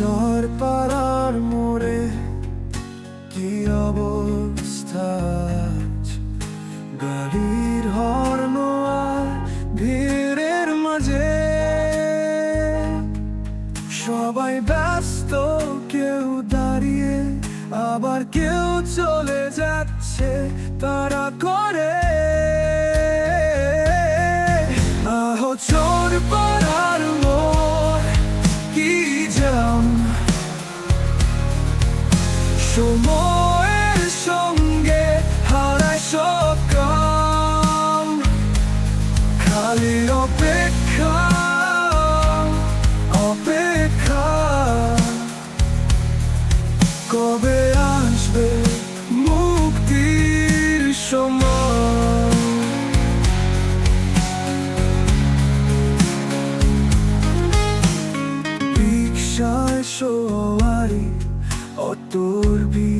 চর পাড়ার মোড়ে কি অবস্থা গাড়ির হর্ন আর ভিড়ের মাঝে সবাই ব্যস্ত, কেউ দাঁড়িয়ে, আবার কেউ চলে যাচ্ছে তারা করে। আহ, চোর পাড়ার সময়ের সঙ্গে হারায় সব কাম। অপেক্ষা অপেক্ষা। কবে আসবে মুক্তির সময়? রিক্সায় সওয়ারি তোর বি